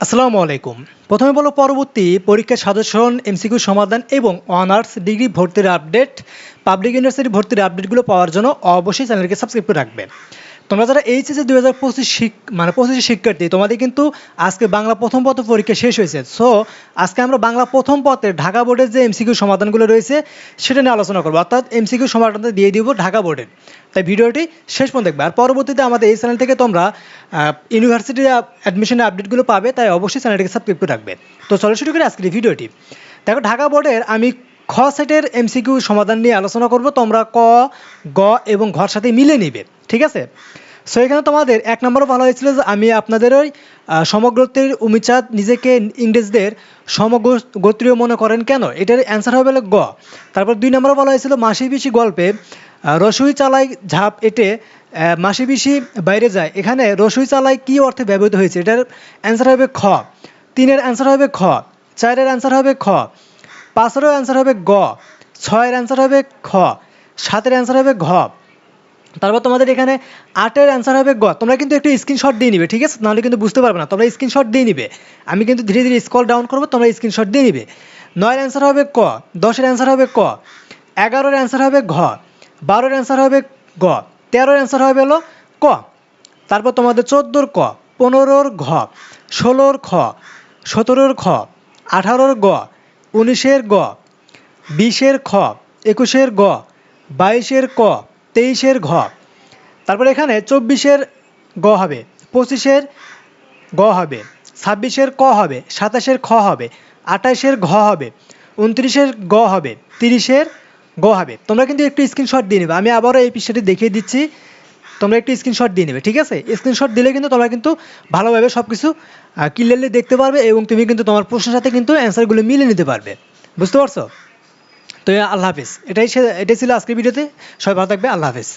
আসসালামু আলাইকুম। প্রথমে বলো পরবর্তী পরীক্ষা সাজেশন এমসিকিউ সমাধান এবং অনার্স ডিগ্রি ভর্তির আপডেট, পাবলিক ইউনিভার্সিটি ভর্তির আপডেটগুলো পাওয়ার জন্য অবশ্যই চ্যানেলকে সাবস্ক্রাইব করে রাখবে তোমরা যারা এইচএসে দুই হাজার পঁচিশ মানে পঁচিশের শিক্ষার্থী, তোমাদের কিন্তু আজকে বাংলা প্রথম পত্র পরীক্ষা শেষ হয়েছে। সো আজকে আমরা বাংলা প্রথম পত্রের ঢাকা বোর্ডের যে এমসিকিউ সমাধানগুলো রয়েছে, সেটা নিয়ে আলোচনা করব। অর্থাৎ এমসিকিউ সমাধানটা দিয়ে দিব ঢাকা বোর্ডের তাই ভিডিওটি শেষ পর্যন্ত দেখবে। আর পরবর্তীতে আমাদের এই চ্যানেল থেকে তোমরা ইউনিভার্সিটি অ্যাডমিশনের আপডেটগুলো পাবে, তাই অবশ্যই চ্যানেলটিকে সাবস্ক্রাইব করে রাখবে। তো চলো শুরু করি আজকের ভিডিওটি। দেখো, ঢাকা বোর্ডের আমি খ সেটের এমসিকিউ সমাধান নিয়ে আলোচনা করব। তোমরা ক, গ এবং ঘর সাথে মিলে নিবে। ঠিক আছে? সো এখানে তোমাদের এক নম্বরও বলা হয়েছিল যে আমি আপনাদের ওই আহ, সমগ্রত্বের উমিচাঁদ নিজেকে ইংরেজদের সমগোত্রীয় মনে করেন কেন? এটার অ্যান্সার হবে গ। তারপর দুই নম্বরে বলা হয়েছিল মাসি পিসি গল্পে রসুই চালাই ঝাঁপ এটে মাসি পিসি বাইরে যায়। এখানে রসুই চালাই কি অর্থে ব্যবহৃত হয়েছে? এটার অ্যান্সার হবে খ। তিনের অ্যান্সার হবে খ। চারের অ্যান্সার হবে খ। পাঁচেরও অ্যান্সার হবে গ। ছয়ের অ্যান্সার হবে খ। সাতের অ্যান্সার হবে ঘ। তারপর তোমাদের এখানে আটের অ্যান্সার হবে গ। তোমরা কিন্তু একটু স্ক্রিনশট দিয়ে নিবে, ঠিক আছে? নাহলে কিন্তু বুঝতে পারবে না। তোমরা স্ক্রিনশট দিয়ে নিবে। আমি কিন্তু ধীরে ধীরে স্কল ডাউন করব, তোমরা স্ক্রিনশট দিয়ে নিবে। নয়ের অ্যান্সার হবে ক, দশের অ্যান্সার হবে ক, এগারোর অ্যান্সার হবে ঘ, বারোর অ্যান্সার হবে গ, তেরোর অ্যান্সার হবে হলো ক। তারপর তোমাদের চোদ্দোর ক, পনেরোর ঘ, ষোলোর খ, সতেরোর খ আঠারোর গ, উনিশের গ, বিশের খ, একুশের গ, বাইশের ক তেইশের ঘ। তারপর এখানে চব্বিশের গ হবে, পঁচিশের গ হবে, ছাব্বিশের ক হবে, সাতাশের খ হবে, আঠাশের ঘ হবে, উনত্রিশের গ হবে, তিরিশের গ হবে। তোমরা কিন্তু একটু স্ক্রিনশট দিয়ে নেবে। আমি আবারও এই পৃষ্ঠাটি দেখিয়ে দিচ্ছি। তোমরা একটু স্ক্রিনশট দিয়ে নেবে, ঠিক আছে? স্ক্রিনশট দিলে কিন্তু তোমরা কিন্তু ভালোভাবে সব কিছু ক্লিয়ারলি দেখতে পারবে এবং তুমি কিন্তু তোমার প্রশ্নের সাথে কিন্তু অ্যান্সারগুলো মিলে নিতে পারবে। বুঝতে পারছ? তো আল্লাহ হাফেজ। এটাই এটাই ছিল আজকের ভিডিওতে। সবাই ভালো থাকবে আল্লাহ হাফিজ।